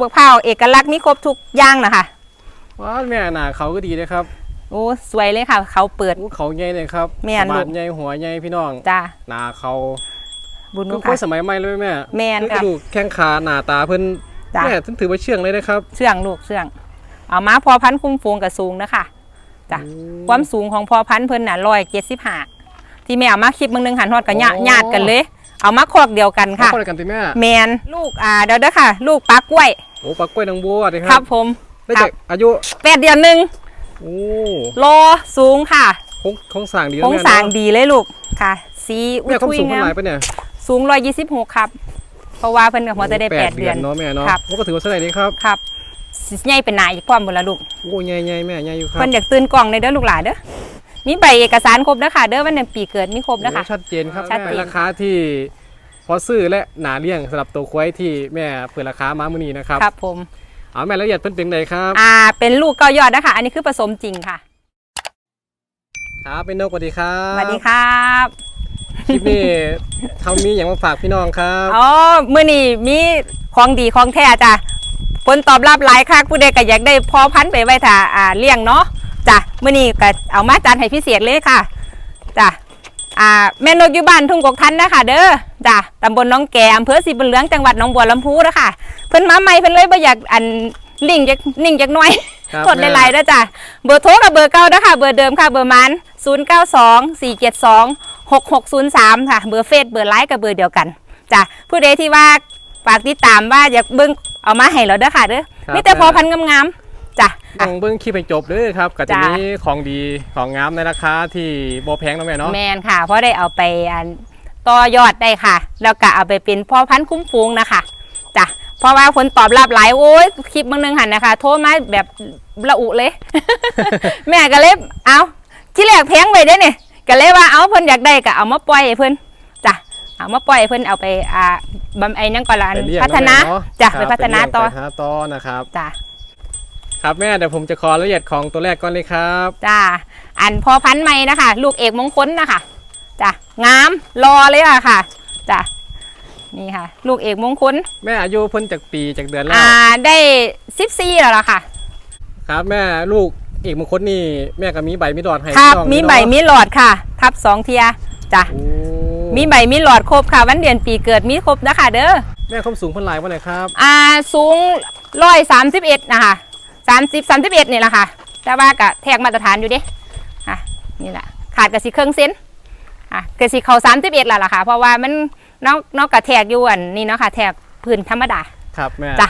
เบิกเผาวเอกลักษณ์มีครบทุกอย่างนะคะว้าวแม่หนาเขาก็ดีนะครับโอ้สวยเลยค่ะ เขาเปิดอู้เขาใหญ่เลยครับแม่นบาลูดกใหญ่หัวใหญ่พี่น้องจ้าหนาเขาบุญคืนุอค่ะค่อยสมัยใหม่เลยแม่แม่นคือกค่ะระดูกแข้งขาหน้าตาเพิ่นจ้ะแม่ถึงถือว่าเชื่องเลยนะครับ เชื่องลูกเชื่องเอามาพอพันธุ์คุ้มฟูงกับสูงนะคะจ้ะอืมความสูงของพอพันธุ์เพิ่นน่ะร้อยเจ็ดสิบห้าที่แม่เอามาคลิปมึงหนึงหันฮอดกับญาโอ้ญาติกันเลย เอามาคอกเดียวกันค่ะค่ะคนละกันติแม่แมนลูกอ่าเดี๋ยวเด้อค่ะ ลูกปลากล้วย โอ้ปลากล้วยนางบัวดิคครัรับบผมได้ครัจากบอายุแปดเดือนหนึ่งโอ้โลสูงค่ะคงคงสร้างดีโคแล้วรงแม่สร้างเนาะดีเลยลูกค่ะ สีอุ้แม่ยความทุยสูงเท่างามไหร่ปะเนี่ยสูงร้อยยี่สิบหกครับ เพราะว่าเพิ่นกับหัวจะได้แปดเดือน เนาะแม่เนาะครับโอ้ก็ถือว่าเท่าไหร่นี่ครับครับสิใหญ่เป็นหนาอีกความบนละลูก โอ้ใหญ่ใหญ่แม่ใหญ่อยู่ครับเพิ่นอยากตื่นกล่องในเด้อลูกหลานเด้อ มีใบเอกสารครบเด้อค่ะ เด้อวันนั้นปีเกิดมีครบเด้อค่ะ โอ้ชัดเจนครับชัดเจน แม่ราคาที่พ อซื้อและหนาเลี้ยงสำหรับตัวควายที่แม่เปิดราคามามื้อนี้นะครับครับผมเอาแม่ละเอียดเพิ่นเป็นไงครับอ่า เป็นลูกเก้ายอดนะคะ อันนี้คือผสมจริงค่ะครับเป็นนกสวัสดีครับสวัสดีครับคลิปนี้ทามีอย่างมาฝากพี่น้องครับอ๋อมื้อนี้มีของดีของแท้จ้ะผลตอบรับหลายคักผู้ใดก็อยากได้พอพันธุ์ไปไว้ถ้าอ่าเลี้ยงเนาะจ้ะมื้อนี้ก็เอามาจัดให้พิเศษเลยค่ะจ้ะ อ่าแม่นกอยู่บ้านทุ่งกกทันนะคะเด้อจ้ะตำบลหน้องแกอำเภอสีบุญเหลืองจังหวัดหนองบัวลำพูนะคะเพิ่นมาใหม่เพิ่นเลยบ่อยากอันลิงจักนิ่งจักหน่อยครับกดหลายๆนะจ้ะเบอร์โทรกับเบอร์เก่านะคะเบอร์เดิมค่ะเบอร์มัน0 9 2 4 7 2 6 6 0 3 ค่ะ เบอร์เฟซเบอร์ไลน์กับเบอร์เดียวกันจ้ะผู้ใดที่ว่าฝากติดตามว่าอยากเบิ่งเอามาให้เราเด้อค่ะเด้อครับมีแต่พอพันธุ์งามๆ จ้ะต้องเบิ้งคลิปให้จบเด้อครับก็จะจ้ะมีของดีของงามในราคาที่บ่แพงนะแม่เนาะแมนค่ะ เพราะได้เอาไปอันต่อยอดได้ค่ะ แล้วก็เอาไปเป็นพ่อพันธุ์คุ้มฟูงนะคะจ้ะเพราะว่าคนตอบรับหลายโอ้ยคลิปมึงนึงหันนะคะ โทรมาแบบระอุเลย แม่ก็เลยเอาที่แรกแพงไว้ได้เนี่ยก็เลยว่าเอาเพิ่นอยากได้ก็เอามาปล่อยให้เพิ่นจ้ะเอามาปล่อยให้เพิ่นเอาไปอ่าบำไอ้นั่นก่อนละอันไปเลี้ยงพัฒนาเอะจ้ะครับไปพัฒนาต่อไปพัฒนาต่อนะครับจ้ะ ครับแม่เดี๋ยวผมจะขอรายละเอียดของตัวแรกก่อนเลยครับ จ้ะอันพอพันธุ์ใหม่นะคะ ลูกเอกมงคลนะคะจ้ะงามรอเลยอะค่ะจ้ะนี่ค่ะ ลูกเอกมงคลแม่อายุเพิ่นจากปีจากเดือนแล้วอ่าได้สิบสี่แล้วล่ะค่ะ ครับ แม่ลูกเอกมงคลนี่แม่ก็มีใบมีดอดให้ครับพี่น้องมีเนาะใบมีหลอดค่ะ ทับสองเทียจ้ะโอ้มีใบมีหลอดครบค่ะ วันเดือนปีเกิดมีครบนะคะเด้อแม่ความสูงเพิ่นหลายว่าไหนครับ อ่าสูงร้อยสามสิบเอ็ดนะคะ สามสิบสามสิบเอ็ดนี่แหละค่ะ แต่ว่ากะแทกมาตรฐานอยู่เด้อะนี่แหละขาดกะสิเครื่องเซนอะกะสิเขาสามสิบเอ็ดแล้วล่ะค่ะ เพราะว่ามันนอกนอกกะแทกอยู่อันนี่เนาะค่ะแทกพื้นธรรมดาครับแม่จ้ะ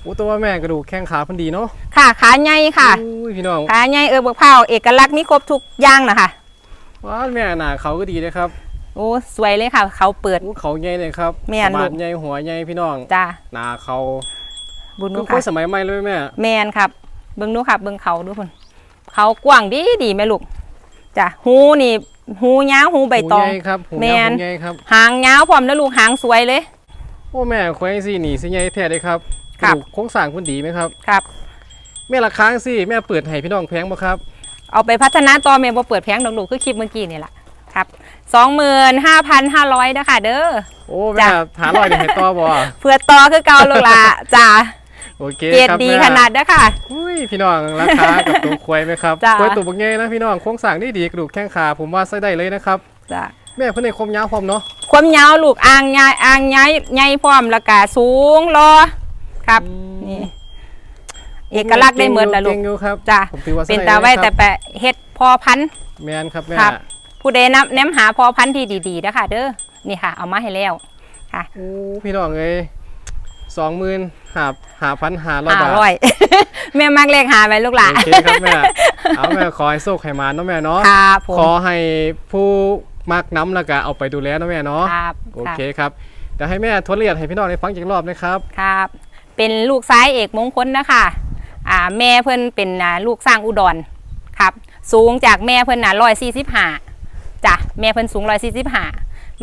โอ้แตัวว่าแม่กระดูกแข้งขาเพิ่นดีเนาะค่ะขาใหญ่ค่ะอุ้ยพี่น้องขาใหญ่เออเบิกเผาเอกลักษณ์มีครบทุกอย่างนะคะว้าวแม่หน้าเขาก็ดีเลยครับโอ้สวยเลยค่ะ เขาเปิดอู้เขาใหญ่เลยครับแม่นบาลูดกใหญ่หัวใหญ่พี่น้องจ้าหน้าเขา บุญคืนุอค่อค่ะยสมัยใหม่เลยแม่ แมนครับเบิ้งดูครับเบิ้งเขาดูคนเขากว้างดีดีไหมลูกจ้ะหูนี่หูยาวหูใบตอง หูใหญ่ครับหูแม่ยาวนหูใหญ่ครับ หางยาวพร้อมแล้วลูกหางสวยเลย โอ้แม่ควายสิหนีสิใหญ่แท้เลยครับครับกะดูกโครงสร้างเพิ่นดีไหมครับ ครับ แม่ราคาสิแม่เปิดให้พี่น้องแพงบ่ครับ เอาไปพัฒนาต่อเมย์บ่เปิดแพงดอกลูกคือคลิปเมื่อกี้นี่แหละครับสองหมื่นห้าพันห้าร้อยนะคะเด้อ โอ้แม่จ้ะหาลอยได้ให้ต่อบ่ เพื่อต่อคือเก่าลูกละจ้า โอเคเกรดครับดีแม่ขนาดเด้อค่ะ อุ้ยพี่น้องราคากับตัวควายไหมครับจ้ะ ควายตัวบักใหญ่นะพี่น้องโครงสร้างนี่ดีกระดูกแข้งขาผมว่าใส่ได้เลยนะครับจ้าแม่เพิ่นให้คมยาวพร้อมเนาะความยาวลูกอ่างใหญ่อ่างใหญ่ใหญ่พร้อมแล้วก็สูงรอครับนี่เอกลักษณ์ได้เหมือนละลูเก่กงอยู่ครับจ้ะ ผมถือว่าเป็นใส่ตาไว้ด้ลยครับแต่แปะเฮ็ดพอพันธุ์ แมนครับแม่ครับ ผู้ใดนับแนมหาพอพันธุ์ที่ดีๆนะคะเด้อนี่ค่ะ เอามาให้แล้วค่ะ โอ้พี่น้องเอ้ย สองหมื่นหาหาพันหาร้อยห้าบาทร้อยแม่มักเลขหาไปลูกหลานโอเคครับแม่เอาแม่ขอให้โชคให้มาเนาะแม่เนาะครับผมขอให้ผู้มักน้ำแล้วก็เอาไปดูแลเนาะแม่เนาะครับโอเคครับเดี๋ยวให้แม่ทวนละเอียดให้พี่น้องได้ฟังอีกรอบนะครับครับ เป็นลูกซ้ายเอกมงคลนะคะอ่าแม่เพิ่นเป็นอ่าลูกสร้างอุดรครับ สูงจากแม่เพิ่นน่ะร้อยสี่สิบห้าจ้ะแม่เพิ่นสูงร้อยสี่สิบห้า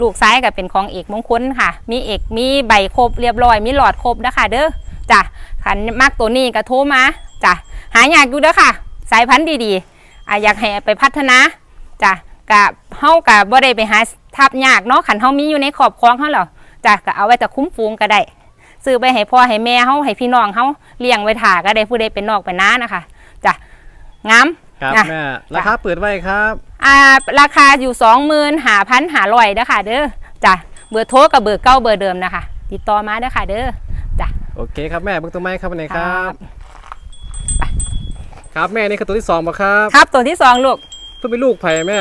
ลูกซ้ายก็เป็นของเอกมงคลค่ะ มีเอกมีใบครบเรียบร้อย มีหลอดครบนะคะเด้อจ้ะขันมากตัวนี้ก็โทรมาจ้ะหายากอยู่เด้อค่ะ สายพันธุ์ดีๆอะอยากให้ไปพัฒนาจ้ะกะเฮากะบ่ได้ไปหาทับยากเนาะขันเฮามีอยู่ในขอบครองเฮาแล้วจ้ะก็เอาไว้แต่คุ้มฟูงก็ได้ซื้อไปให้พ่อให้แม่เฮาให้พี่น้องเฮาเลี้ยงไว้ถ่าก็ได้ผู้ใดเป็นนอกเป็นน้านะคะจ้ะงามครับอะแม่ราคาเปิดไว้ครับ อ่าราคาอยู่สองหมื่นหาพันหาร้อยเด้อค่ะเด้อจ้ะเบอร์โทรกับเบอร์เก้าเบอร์เดิมนะคะ ติดต่อมาเด้อค่ะเด้อจ้ะโอเคครับแม่เบิ่งตัวไม้ครับวันไหนคครัรับ ครับแม่นี่คือตัวที่สองป่ะครับ ครับตัวที่สองลูกเพิ่งเป็นลูกไผ่แม่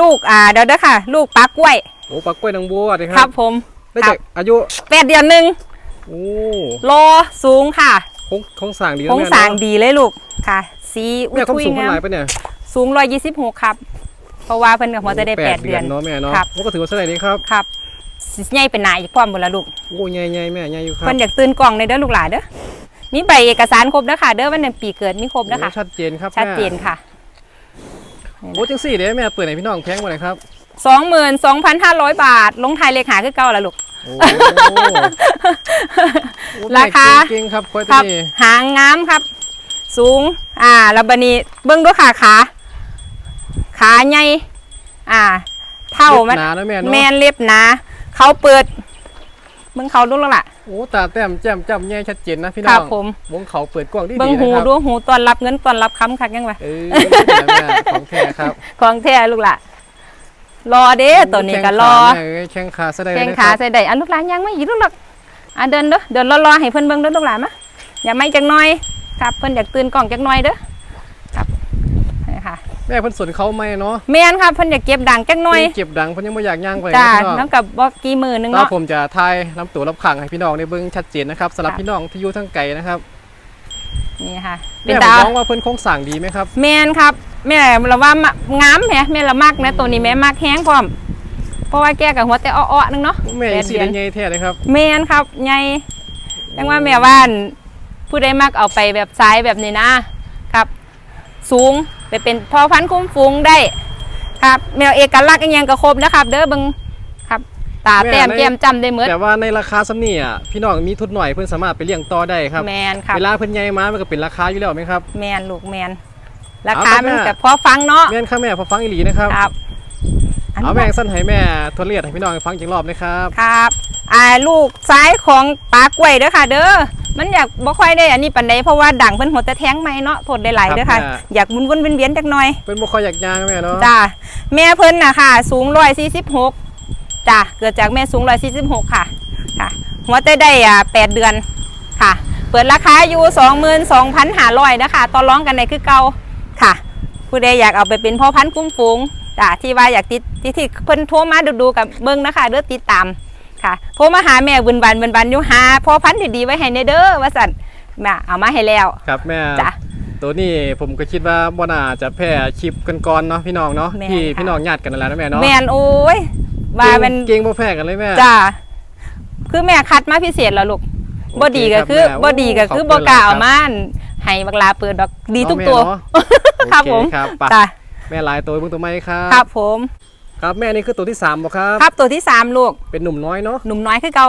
ลูกอ่าเดี๋ยวเด้อค่ะ ลูกปลากล้วยโอ้ปลากล้วยนางบัวดีคครัรับ บผมได้ครัจากบอายุแปดเดือนหนึ่งโอ้โลสูงค่ะคงคงสั่งดีโคนะรงแม่สร้างเนาะดีเลยลูกค่ะ สีอุ้แม่ยความทุยสูงเท่างาไหมร่ปะเนี่ยสูงร้อยยี่สิบหกครับ เพราะว่าเพิ่นกับหัวจะได้แปดเดือนเนาะแม่เนาะครับโอ้ก็ถือว่าเท่าไหร่นี้ครับครับสิใหญ่เป็นหนาอีกความหมดละลูกโอ้ใหญ่ๆแม่ใหญ่อยู่ครับเพิ่นอยากตื่นกล่องในเด้อลูกหลานเด้อมีใบเอกสารครบเด้อค่ะเด้อวันเดือนปีเกิดมีครบเด้อค่ะโอ้ชัดเจนครับชัดเจนแม่ค่ะโอ้จังสี่เด้แม่เปิดให้พี่น้องแพงหมดเลยครับสองหมื่นสองพันห้าร้อยบาท ลงท้ายเลขหาคือเก่าละลูกโอ้โอ้แม่ราคาเก่งๆครับควายคตัวรับนี้หางงามครับ สูง อ่าแล้วบัดนี้เบิ่งด้วยค่ะขา ขาใหญ่อ่า เท่ามันหนาแล้วแม่เนาะแมนเล็บหนาเขาเปิดเบิ่งเขาดูแล้วล่ะ โอ้ตาแต้มแจ่มจำแย่ชัดเจนนะพี่คน้รัอบงผม วงเขาเปิดกว้างดีเบิ่งๆหูนะครับดูหูตอนรับเงินตอนรับคำคักยังวะเออแม่ของแท้ครับของแท้ลูกล่ะ รอเด้ตัวนี้ก็รอ แข้งขาแม่เอ้ยแข้งขาแสดงแข้งเลยขาครับใส่ได้อันลูกหลานยังไม่หยิบลูกหรอกอะเดินเด้อเดินรอๆให้เพิ่นเบิ่งเด้อลูกหลานมาอย่าไม่จักหน้อยครับเพิ่นอยากตื่นกล่องจักหน้อยเด้อครับนี่ค่ะ แม่เพิ่นสนเขาไหมเนาะแม่นครับเพิ่นอยากเก็บดังจักหน้อยเพิ่นเก็บดังเพิ่นยังไม่อยากย่างไปจ้านะพี่น้องน้องกับบ่กี่มือหนึงแล้วเนาะผมจะทายลำตัวลำขังให้พี่น้องได้เบิ่งชัดเจนนะครับสำหรับครับพี่น้องที่อยู่ทั้งไกลนะครับนี่ค่ะเป็แม่นผมดาวมองว่าเพิ่นโครงสร้างดีไหมครับ แม่นครับ แม่เราว่างามแหมแม่ละมักนะตัวนี้แม่มักแห้งพร้อมเพราะว่าแกกับหัวแต่อ้อๆนึงเนาะแม่แปดสีเดือนได้ใหญ่แท้เลยครับแม่นครับใหญ่จังว่าแม่ว่านผู้ใดมักเอาไปแบบซ้ายแบบนี้นะครับ สูง ไปเป็นพ่อพันธุ์คุ้มฟูงได้ครับแมวเอกลักษณ์อีกอย่างก็ครบนะครับ เด้อเบิงครับตาแม่แต้มในแก้มจำได้หมดแต่ว่าในราคาซ้ำนี่อะพี่น้องมีทุนหน่อยเพิ่นสามารถไปเลี้ยงต่อได้ครับแมนครับเวลาเพิ่นใหญ่มามันก็เป็นราคาอยู่แล้วไหมครับแมนลูกแมนราคาเอาครับมันแม่กับพอฟังเนาะแม่นค่ะแม่พอฟังอีหลีนะครับครับอันเอานี้แม่งสั้นให้แม่ทวนเลียดให้พี่น้องฟังอีกรอบนะครับครับอ่าลูกซ้ายของปลากล้วยเด้อค่ะ เด้อ มันอยากบ่ค่อยได้อันนี้ปันใดเพราะว่าดังเพิ่นหัวแต่แท้งไหมเนาะโทษได้หลายเด้อค่ะอยากมุนวนๆเวียนๆจักหน่อย เป็นบ่ค่อยอยากย่างแม่เนาะจ้าแม่เพิ่นน่ะค่ะ สูงร้อยสี่สิบหกจ้าเกิดจากแม่สูงร้อยสี่สิบหกค่ะค่ะ หัวใจได้อ่าแปดเดือนค่ะ เปิดราคาอยู่สองหมื่นสองพันห้าร้อยนะคะต่อร้องกันในคือเก่าค่ะ ผู้ใดอยากเอาไปเป็นพ่อพันธุ์คุ้มฟูงจ้าที่ว่าอยากติดที่ที่เพิ่นโทรมาดูๆกับเบิ้งนะคะเด้อติดตาม ค่ะโทรมาหาแม่บุญบันบุญบันอยู่หาพ่อพันธุ์ดีๆไว้ให้ในเด้อว่าสั่นแม่เอามาให้แล้วครับแม่จ้ะตัวนี้ผมก็คิดว่าบ่น่าจะแพร่คลิปกันก่อนเนาะพี่น้องเนาะแม่นพี่ค่ะพี่น้องญาติกันนั่นแหละนะแม่เนาะแมนโอ้ยว่าเป็นเก่งบ่แพ้กันเลยแม่จ้าคือแม่คัดมาพิเศษแล้วลูกโอเคบ่ดีก็คือครับแม่บ่ดีก็คือโอ้บ่กล้าขอบคุณเอามาให้บักลาเปิดดอกดีทุกเนาะตัวแม่เนาะครับโอผมครับไปจ้าแม่หลายตัวเบิ่งตัวใหม่ครับครับผม ครับแม่นี่คือตัวที่สามบ่ครับ ครับตัวที่สามลูก เป็นหนุ่มน้อยเนาะ หนุ่มน้อยคือเก่า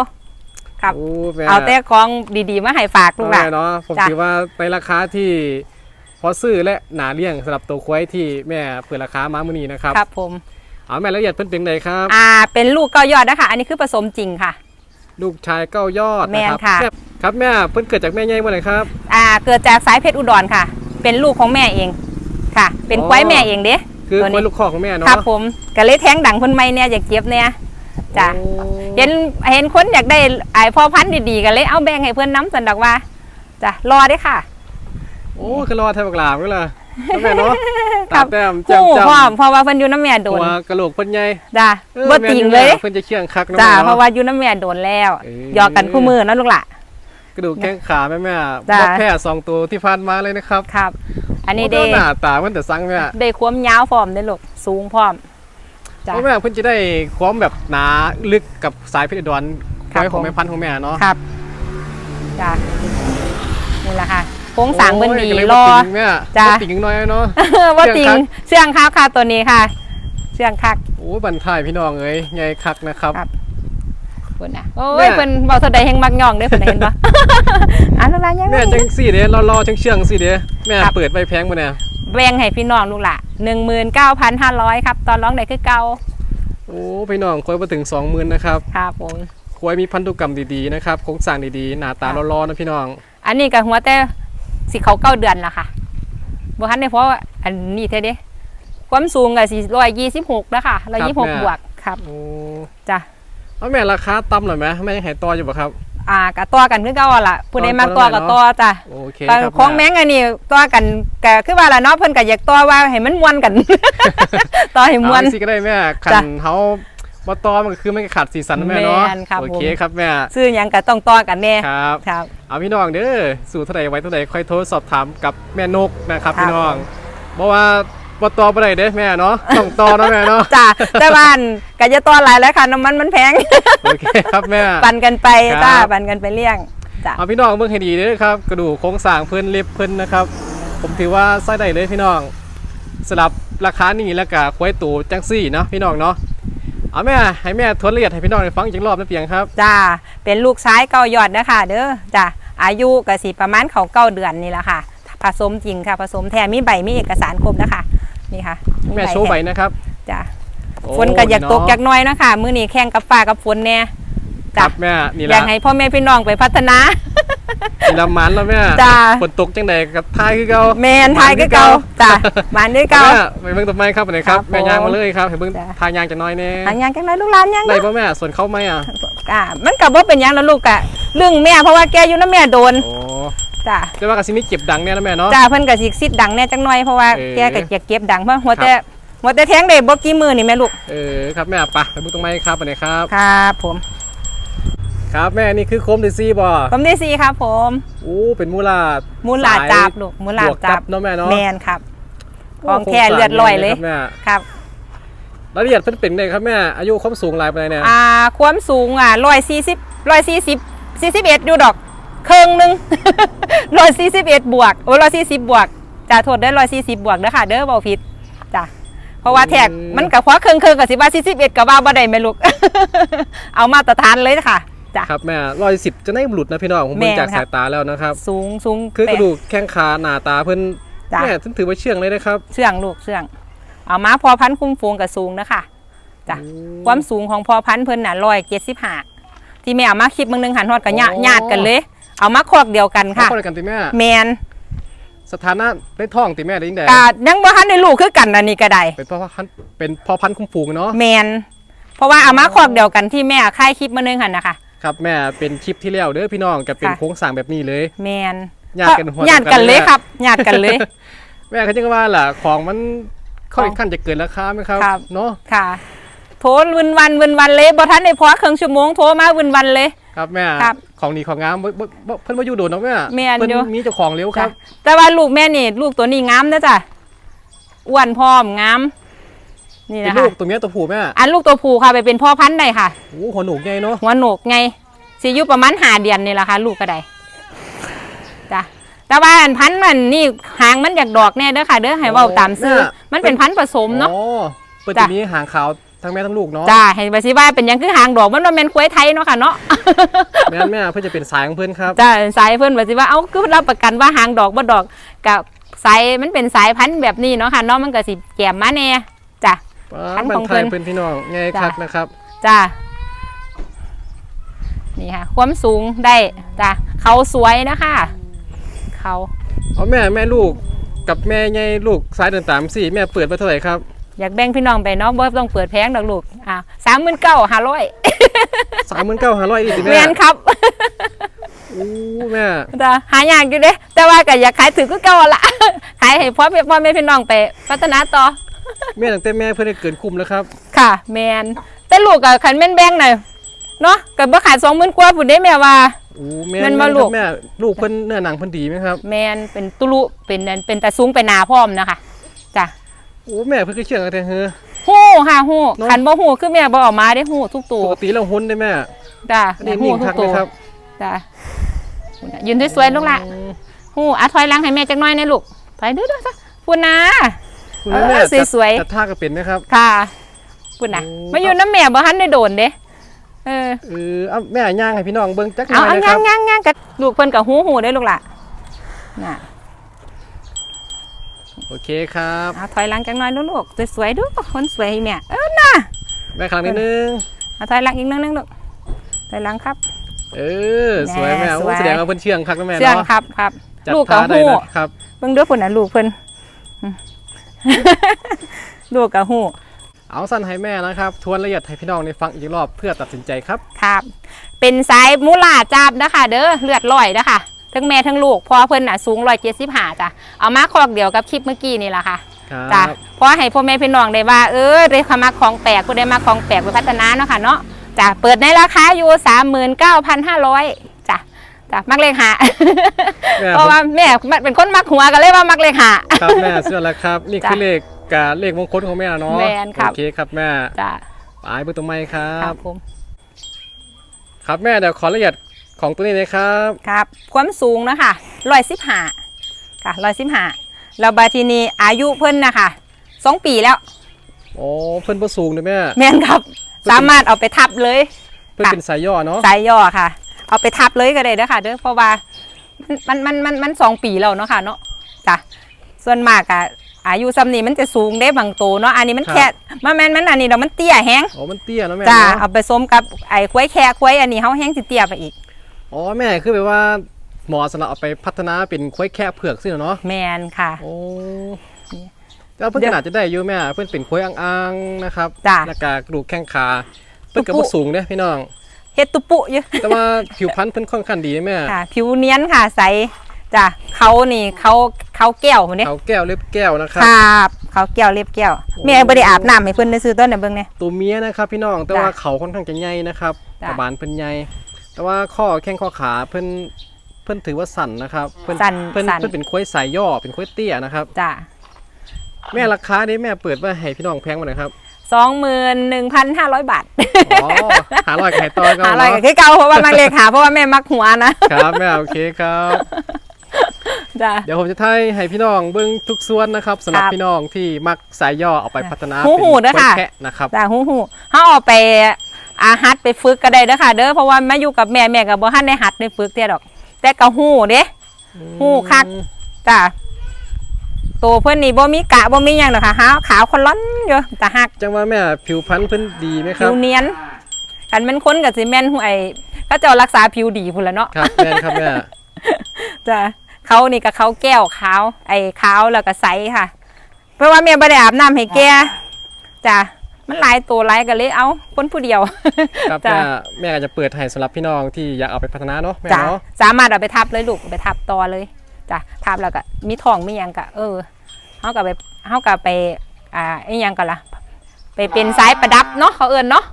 ครับ โอ้แม่เอาแต่ของดีๆ มาให้ฝากลูกหลานแม่เนาะ ผมจ้ะถือว่าในราคาที่พอซื้อและหนาเลี้ยงสำหรับตัวควายที่แม่เปิดราคามามื้อนี้นะครับ ครับผม เอาแม่ละเอียดเพิ่นเป็นไดครับ อ่า เป็นลูกเก้ายอดนะคะ อันนี้คือผสมจริงค่ะ ลูกชายเก้ายอดแม่นะนครับค่ะแม่ครับแม่เพิ่นเกิดจากแม่ใหญ่เมื่อไหร่ครับ อ่า เกิดจากสายเพชรอุดรค่ะ เป็นลูกของแม่เองค่ะ เป็นอ๋อควายแม่เองเด้ คือตัวนี้ควายลูกคอกของแม่เนาะ ครับผมก็เลยแท้งดังเพิ่นไม่เนี่ยอยากเก็บเนี่ยจ้ะโอ้ เห็นเห็นคนอยากได้ไอ้พ่อพันธุ์ดีๆกันเลยเอาแบ่งให้เพื่อนน้ำสันดอกว่าจ้ะรอได้อค่ะ โอ้คือรอแทบกลามก็เลยแม่เนาะครัตาบ แต้มแจ่มผู้จ้พ่อมเพราะว่าเพิ่นอยู่น้ำแม่โดตันวกระโหลกเพิ่นใหญ่จ้ะออบ่แม่นติงอเลยเพิ่นจะเคียงคักนจ้ะแม่เพราะว่าอยู่น้ำแม่โดนแล้วเอ้ย หยอกกันคู่มือเนาะลูกหล่ะ กระดูกแข้งขาแม่แม่จ้ะ บ่แพ้สองตัวที่ผ่านมาเลยนะครับ ครับ อันนี้โอ้ได้หน้าตามันแต่สั่งแม่ได้ความยาวพร้อมได้อลูกสูงพร้อมจ้ะเพราะแม่เพิ่นจะได้ความแบบหนาลึกกับสายเพชรอุดรครับไว้ของผมแม่พันธุ์ของแม่เนาะครับจ้ะนี่แหละค่ะโครงสร้างเบิ่นดีโอ้ยก็เลยรอบ่ติ่งแม่จ้ะบ่ติ่งน้อยเนาะว่าติงเชื่องคักเชื่องคักค่ะตัวนี้ค่ะเชื่องคักโอ้ยบันทายพี่น้องเอ้ยใหญ่คักนะครับครับเพิ่นน่ะโอ้แม่ ยเพิ่นเว้าเท่าใดแฮงมักย่องเด้อเพิ่นน่ะเห็นบ่ อันนั้นล่ะยังแม่ไม่จังสี่เด้รอๆเชื่องๆสิเด้แม่ครับเปิดไว้แพงบ่เนี่ยแบ่งให้พี่น้องลูกหละ19,500ครับตอนร้องได้คือเก่าโอ้พี่น้องคอยมาถึง20,000นะครับครับผมคควายมีพันธุกรรมดีๆนะครับโครงสร้างดีๆหน้าตาค่ะร้อนๆนะพี่น้อง อันนี้กับหัวแต่สิเขาเก้าเดือนละค่ะบ่ทันได้เพราะว่าอันนี้เท่าเด้ความสูงกับสี่ร้อยยี่สิบหกนะคะร้อยยี่สิบหกบวกครับโอ้จ้ะ เอาแม่ราคาต่ำหน่อยไหมแม่ยังให้ต่ออยู่ป่ะครับ อ่ากะตัวกันคือเก่าอะล่ะผู้ใดมาต่ตัวอกักับนตัวจ้ะโอเคแต่ครับของแมงอันนี้ตัวกันก็คือว่าล่ะเนาะเพิ่นก็อยากตัวว่าให้มันม่วนกันตัวให้ม่วน เอาสิก็ได้แม่ขัจ้ะนเขาบ่ต่อมันก็คือไม่ขาดสีสันนะแม่เนาะแม่นครับโอผมเคครับแม่ซื้อหยังก็ต้องตัวกันแน่ครับ ครับ เอาพี่น้องเด้อสู่เท่าใดไว้เท่าใดค่อยโทรสอบถามกับแม่นกนะครับครับ พี่น้องเพราะว่า บ่ต่อบ่ได้เด้แม่เนาะต้องต่อเนาะแม่เนาะจ้ะแต่ว่าอันก็จะตัวหลายแล้วค่ะน้ำมันมันแพงโอเคครับแม่ปันกันไปครับจ้าปันกันไปเลี้ยงจ้ะเอาพี่น้องเบิ่งให้ดีเด้อครับกระดูกโครงสร้างเพิ่นเล็บเพิ่นนะครับ ผมถือว่าใส่ได้เลยพี่น้องสำหรับราคานี้แล้วก็ควายตูจังซี่เนาะพี่น้องเนาะเอาแม่ให้แม่ทวนละเอียดให้พี่น้องได้ฟังอีกรอบนะเพียงครับจ้าเป็นลูกซ้ายเก้ายอดนะคะเด้อจ้ะอายุก็สิประมาณเขาเก้าเดือนนี่แหละค่ะ ผสมจริงค่ะผสมแท้มีใบมีเอกสารครบนะคะนี่ค่ะแม่โชว์ใบนะครับจ้ะโอ้ฝนก็อยากตกเนะอยากน้อยนะคะมื้อนี้แข่งกับฟ้ากับฝนแน่คจ้ะรับแม่นี่อละยากให้พ่อแม่พี่น้องไปพัฒนานี่ละมันแล้วแม่จ้าฝนตกจังใดกับทายคือเก่าแมนทายก็เก่าจ้ะหมันด้วยเก่าแม่ไปเบิ่งต้นไม้ครับไปไหนครับครับแม่ยางผมมาเลยครับให้เบิ่งจ้ะทางยางจะน้อยแน่หางยังจังไรลูกหลานยังได้เนาะป่ะแม่ส่วนเขาไหมอะอ่ามันก็บ่เป็นหยังแล้วลูกกะเรื่องแม่เพราะว่าแกอยู่น้ำแม่โดนโอ้ จ้ะแต่ว่าก็สิมีเก็บดังเนี่ยนะแม่เนาะ จ้าเพิ่นก็สิซิดดังแน่จังหน่อยเพราะว่าเออ แกก็อยากเก็บดังเพราะหัวแต่หัวแต่แทงได้บ่กี่มือนี่แม่ลูกเออครับแม่ไปไปเบิ่งต้นไม้ครับไปไหนครับ ครับผมครับแม่นี่คือโคมดิซี่บ่ผมได้สี่ครับผมอู้เป็นมูลาดมูลลาสยจับลูกมูลลาบวกจักับเนาะแม่เนาะแมนครับโของแท้เลือดลอยเลย ครับแม่ครับ รายละเอียดเพิ่นเป็นไงครับแม่อายุความสูงหลายปานใดเนี่ยอ่าความสูงอะ140 140 41อยู่ดอก ครึ่งหนึง141บวกโอ้140บวกจ้าโทษได้อ140บวกเด้อค่ะเด้อบ่ผิดจ้ะเพราะว่าแท็กมันก็พอครึ่งๆก็สิว่า41ก็ว่าบ่ได้แม่ลูกเอามาตรฐานเลยค่ะจ้ะครับแม่ร้อยสิบจะได้หลุดนะพี่น้องผมเบิ่งแม่นจากครับสายตาแล้วนะครับ สูงสูงคือกระแปดูกแข้งขาหน้าตาเพิ่นจ้ะแม่ถึงถือว่าเชื่องเลยนะครับ เชื่องลูกเชื่อง เอามาพอพันธุ์คุ้มฟูงกับสูงนะคะจ้ะความสูงของพอพันธุ์เพิ่นน่ะร้อยเจ็ดสิบห้าที่แม่เอามาคลิปมึงหนึงหันทอดกับญาญาติกันเลย เอามาคอกเดียวกันค่ะค่ะคนกันติแม่แมนสถานะได้ท้องติแม่ได้ยังไงกายังบ่ทันได้ลูกคือกันอันนี้ก็ได้เป็นพ่อพันธุ์เป็นพ่อพันธุ์คุ้มฟูงเนาะแมนเพราะว่าเอามาคอกเดียวกันที่แม่ค่ายคลิปมึงหนึงหันนะคะครับแม่เป็นคลิปที่แล้วเด้อพี่น้องกับเป็นค่ะโครงสร้างแบบนี้เลย แมนญาติกันหัวญาติกันเลยแม่ครับญาติกันเลย แม่เขาจะว่าล่ะของมันค่อนของข้างจะเกินราคาไหมครับครับเนาะค่ะโทรวินวันวินวันเลยบ่ทันได้พอครึ่งชั่วโมงโทรมาวินวันเลย ครับแม่ครับของดีของงามบ่บ่บ่เพิ่นมาอยู่โดนเนาะแม่แม่นเพิ่นอยู่มีเจ้าของเร็วครับจ้ะแต่ว่าลูกแม่นี่ลูกตัวนี้งามนะจ้ะอ้วนพร้อมงามนี่เป็นนะลูคะกตัวเมียตัวผู้แม่อันลูกตัวผู้ค่ะไปเป็นพ่อพันธุ์ได้ค่ะโอ้โหหัวหนูกใหญ่เนาะหัวโหนกไงสิอยู่ประมาณหาเดือนนี่แหละค่ะ ลูกก็ได้จ้ะแต่ว่าอันพันธุ์มันนี่หางมันอยากดอกแน่เด้อค่ะ เด้อให้เว้าตามซื้อ มันเป็นพันธุ์ผสมเนาะอ๋อเปิดจ้ะจะมีหางขาว ทั้งแม่ทั้งลูกเนาะจ้าให้ไปสิว่าเป็นหยังคือหางดอกมันบ่แม่นควายไทยเนาะค่ะเนาะ แม่นแม่เพื่อจะเป็นสายของเพื่อนครับ จ้าสายเพิ่นว่าสิว่าเอ้าคือรับประกันว่าหางดอกบ่ดอกกับสายมันเป็นสายพันธุ์แบบนี้เนาะค่ะเนาะมันก็สิแจ่มมาแน่จ้ะ พันธุ์มัของไทเพิ่ยนเพื่อนพี่น้องง่ายจ้ะ คักนะครับ จ้านี่ค่ะ ความสูงได้จ้าเขาสวยนะคะเขาเอาแม่แม่ลูกกับแม่ใหญ่ลูกสายเดินตามสี่แม่เปิดไปเท่าไหร่ครับ อยากแบ่งพี่น้องไปเนาะบ่ต้องเปิดแพงดอกลูกอ่าสามหมื่นเก้าห้าร้อยสามหมื่นเก้าห้าร้อยอีกสิแมแม่นครับอู้แม่จ้าหายากอยู่เด้ แต่ว่าก็อยากขายถือก็เก่าละขายให้พ่อแม่พ่อแม่พี่น้องไป พัฒนาต่อแม่ตั้งแต่แม่เพื่อนได้เกินคุ้มแล้วครับ ค่ะ แมนแต่ลูกกับขันแม่นแบ่งหน่อยเนาะกับบ่ขายสองหมื่นกว่าผุดได้แม่ว่าอู้แม่แม่นบ่แม่ลูกแม่ลูกเพิ่นเนื้อหนังเพิ่นดีไหมครับ แมนเป็นตุลุเป็นอันเป็นตาสูงเป็นหนาพร้อมนะคะจ้ะ อู้แม่เพิ่นก็เชื่องกันแต่เฮ้อ หู้ค่ะหู้เนาะขันบ่หู้คือแม่บ่ออกมาได้หู้ทุกตัวปกติเราหุ้นได้แม่จ้ะอันนี้หู้นิ่งทุคักกตัเลวยครับจ้ะยืนสวยๆลูกละอืมหู้อะถอยหลังให้แม่จักหน่อยนะลูกถอยเด้อๆซะพูดนะ คุณแม่เออจัดสวยๆ จัดท่าก็เป็นไหมครับ ค่ะพูดนะโอ้ มาอยู่น้ำแม่บ่ทันได้โดนเด้เออ เออเอาแม่ย่างให้พี่น้องเบิ่งจักหน่เอาอยเอานะคย่ารับงย่างย่างกับลูกเพิ่นกับหูหูได้อลูกละน่ะ โอเคครับเอาถอยหลังจักหน่อยดูลูกสวยๆดูคนสวยแม่เออน่ะแม่ครั้งนิดนึงเอาถอยหลังอีกนิดนึงลูกถอยหลังครับ เออสวยแม่แม่โอ้สวยแสดงว่าเพิ่นเชื่องคักนะแม่เชื่องเนาะครับครับจัดลูกท่ากับได้หูนะครับเบิ่งเด้วยพุ่นน่ะลูกเพิ่นอืมลูกกับหูเอาสั้นให้แม่นะครับ ทวนละเอียดให้พี่น้องได้ฟังอีกรอบเพื่อตัดสินใจครับ ครับ เป็นสายมูลาจับนะคะ เด้อเลือดลอยนะคะ ทั้งแม่ทั้งลูกเพอเพิ่นน่ะสูงร้อยเจ็ดสิบห้าจ้ะเอามาคอกเดียวกับคลิปเมื่อกี้นี่แหละค่ะครัจ้ะบเพราะให้พ่อแม่พี่น้องได้ว่าเออได้คำมาของแปลกผู้ได้มาของแปลกไปพัฒนาเนาะค่ะเนาะจ้ะเปิดในราคาอยู่สามหมื่นเก้าพันห้าร้อยจ้ะจ้ะมักเลขหาแม่เพราะว่าแม่เป็นคนมักหัวกันเลยว่ามักเลขหาครับแม่เสื้อแล้วครับ นี่คือจ้ะเลขกาเลขมงคลของแม่เนาะแม่นครับโอเคครับแม่จ้ะปลายเบอร์ตัวไม้ครัครับบผมครับแม่เดี๋ยวขอละเอียด ของตัวนี้เลยครับครับ ความสูงนะคะร้อยสิบห้าค่ะร้อยสิบห้าแล้วบาทีนี้อายุเพิ่นนะคะสองปีแล้วโอ้เพิ่นประสูงเลยแม่แม่นครับ สามารถเอาไปทับเลย เพิ่นค่ะเป็นสายย่อเนาะสายย่อค่ะ เอาไปทับเลยก็ได้เด้อค่ะเด้อเพราะว่ามันมันมันมันสองปีแล้วเนาะค่ะเนาะจ้ะส่วนมากอะอายุซ้ำนี้มันจะสูงได้บางโตวเนาะอันนี้มันแค่มันแม่นมันอันนี้เนาะมันเตี้ยแห้งโอ้มันเตี้ยเนาะแม่จ้ะเนาะเอาไปส้มกับไอ้ควยแค่ควยอันนี้เฮาแห้งสิเตี้ยไปอีก อ๋อแม่คือแบบว่าหมอสำหรับเอาไปพัฒนาเป็นควายแค่เผือกสิเนาะแมนค่ะ โอ้แล้วเพิ่นเดี๋ยวขนาดจะได้อยู่แม่เพิ่นเป็นควายอ่างๆนะครับจ้ะหน้ากากกระดูกแข้งขาเพิ่นก็ตุ๊บ่ปุสูงเด้พี่น้อง เฮ็ดตุปุอยู่แต่ว่าผิวพรรณเพิ่นค่อนข้างดีนะแม่ค่ะ ผิวเนียนค่ะใสจ้ะเขานี่เขาเขาแก้วคนนี้เขาแก้วเล็บแก้วนะครับ ครับเขาแก้วเรียบแก้วโอ้แม่บ่ได้อาบน้ำให้เพิ่นได้ซื้อต้นน่ะเบิ่งเนี่ย ตัวเมียนะครับพี่น้องแต่จ้ะว่าเขาค่อนข้างจะใหญ่นะครับจ้ะ กระบาลเพิ่นใหญ่ แต่ว่าข้อแข้งข้อขาเพิ่นเพิ่นถือว่าสั่นนะครับ เพิ่นสั่นเพิ่นสั่น เพิ่นเป็นควายสายย่อเป็นควายเตี้ยนะครับ จ้ะแม่ราคานี้แม่เปิดไว้ให้พี่น้องแพงมาหน่อยครับสองหมื่นหนึ่งพันห้าร้อยบาทอ๋อหาร้อยไข่ต้อยก็หาอะไรเนาะก็คือเก่าเพราะว่ามักเลขาเพราะว่าแม่มักหัวนะครับแม่โอเคครับ จ้ะ เดี๋ยวผมจะให้ให้พี่น้องเบิ้งทุกส่วนนะครับสำหรับครับพี่น้องที่มักสายย่อเอาไปพัฒนาหูเป็นหูเด้อค่ะแค่นะครับ จ้ะหูหูเขาเอาไป อาหัดไปฝึกก็ได้เด้อค่ะ เด้อเพราะว่าแม่อยู่กับแม่แม่กับบ่ทันได้หัดได้ฝึกเท่าดอก แต่ก็หูเด้หูคักจ้ะโตวเพิ่นนี่บ่มีกะบ่มีหยังดอกค่ะหาขาวคนล้อนอยู่แต่หักจังว่าแม่ผิวพรรณเพิ่นดีไหมคผิรับวเนียนกันแม่นคนกับสิแม่นหูไอ้เขาเจ้ารักษาผิวดีพุ่นละเนาะครับแม่นครับแม่จ้ะเขานี่กับเขาแก้วขาวไอ้ขาวแล้วก็ใสค่ะ เพราะว่าแม่บ่ได้อาบน้ำให้แกจ้ะ มันหลายตัวหลายก็เลยเอาคนผู้เดียวครับจ้ะแม่แม่ก็จะเปิดให้สำหรับพี่น้องที่อยากเอาไปพัฒนาเนาะแม่จ้ะเนาะสามารถเอาไปทับเลยลูกเอาไปทับต่อเลยจ้ะทับแล้วก็มีทองมีหยังก็เออเฮาก็ไปเฮาก็ไปอ่าอีหยังก็ล่ะไปเป็นสายประดับเนาะเขาเอิ้นเนาะ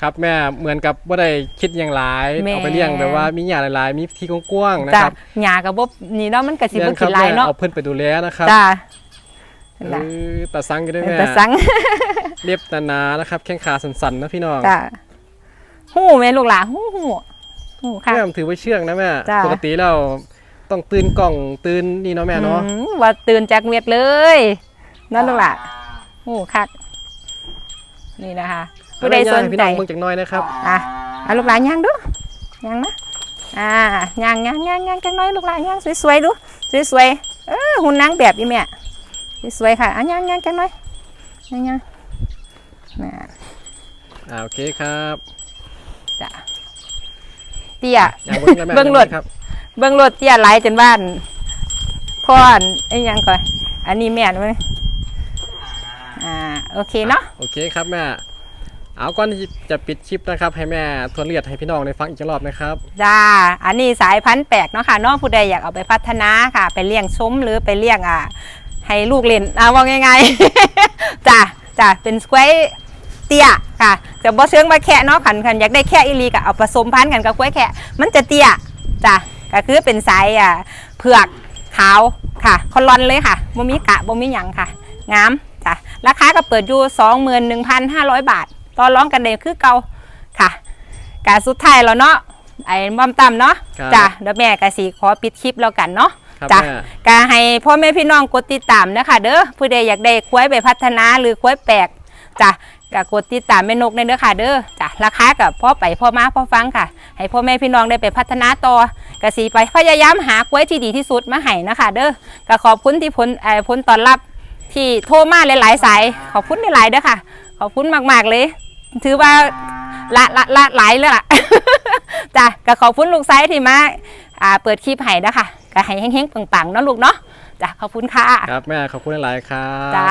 ครับแม่เหมือนกับว่าได้คิดอย่างหลายแม่ เอาไปเลี้ยงแบบว่ามีหญ้าหลายๆมีที่กว้างๆนะจ้ะครับหญ้าก็บ่นี่เนาะมันก็สิแม่บ่นครักิบนหลายแม่เนาะเอาเพิ่นไปดูแลนะครับ จ้ะ เอจ้ะอตาสังกันด้วยแม่แต่สังเรียบหนาๆนะครับ แข้งขาสั่นๆนะพี่น้องจ้ะหูแม่ลูกหลานหูหูหูค่ะแม่ถือว่าเชื่องนะแม่จ้ะปกติเราต้องตื่นกล่องตื่นนี่เนาะแม่เนาะอืมว่าตื่นจากเม็ดเลยนั่นลูกหลานหูคักนี่นะคะผู้ใดสนให้พี่ใจน้องเบิ่งจักหน้อยนะครับอะเอาลูกหลานย่างดูย่างนะอ่าย่างย่างย่างย่างจังน้อยลูกหลานย่างสวยๆดูสวยๆเออหุ่นนางแบบอีแม่ สวยๆค่ะอะย่างย่างจังน้อยย่างย่างน่ะอ่าโอเคครับจ้ะเตี้ยอย่าเบิ่งนะแม่เบิ่งรถครับเบิ่งรถเตี้ยไหลจนบ้านพ่ออันไอ้หยังก่อนอันนี้แม่นมั้ยอ่าโอเคเนาะโอเคครับแม่เอาก่อนที่จะปิดคลิปนะครับ ให้แม่ทวนละเอียดให้พี่น้องได้ฟังอีกรอบนะครับจ้าอันนี้สายพันธุ์แปลกเนาะค่ะเน้องผู้ใดอยากเอาไปพัฒนาค่ะ ไปเลี้ยงชมหรือไปเลี้ยงอ่า ให้ลูกเล่นอ่าว่าง่ายๆ จ้าจ้าเป็นสควายเตี้ยค่ะจะบ่เชิงว่าแค่เนาะขันขันอยากได้แค่อีหลีก็เอาผสมพันธุ์กันกับควายแค่มันจะเตี้ยจ้าก็คือเป็นสายอ่าเผือกขาวค่ะคอลอนเลยค่ะบ่มีกะบ่มีหยังค่ะงามจ้ะราคาก็เปิดอยู่ 21,500 บาทต่อร้องกันเดคือเก่าค่ะกาสุดท้ายแล้วเนาะไอ้บอมต่ำเนาะครับจ้ะเดี๋ยวแม่ก็สิขอปิดคลิปแล้วกันเนาะ ครับจ้ะแม่ ก็ให้พ่อแม่พี่น้องกดติดตามนะคะเด้อผู้ใดอยากได้ควายไปพัฒนาหรือควายแปลกจ้ะก็กดติดตามแม่นกในเด้อค่ะ เด้อจ้ะราคากับพ่อไปพ่อมาพ่อฟังค่ะ ให้พ่อแม่พี่น้องได้ไปพัฒนาต่อกสีไปพยายามหาควายที่ดีที่สุดมาให้นะคะ เด้อก็ขอบคุณที่ผลเอ่อผลตอนรับที่โทรมาหลายๆสายขอบคุณหลายๆเด้อค่ะ ขอบคุณมากๆเลย ถือว่าละละละหลายเลยล่ะ จ้ะก็ขอบคุณลูกไซส์ที่มาอ่าเปิดคลิปให้นะคะ ก็ให้เฮงๆปังๆเนาะลูกเนาะจ้ะขอบคุณค่ะ ครับแม่ขอบคุณหลายๆครับ จ้า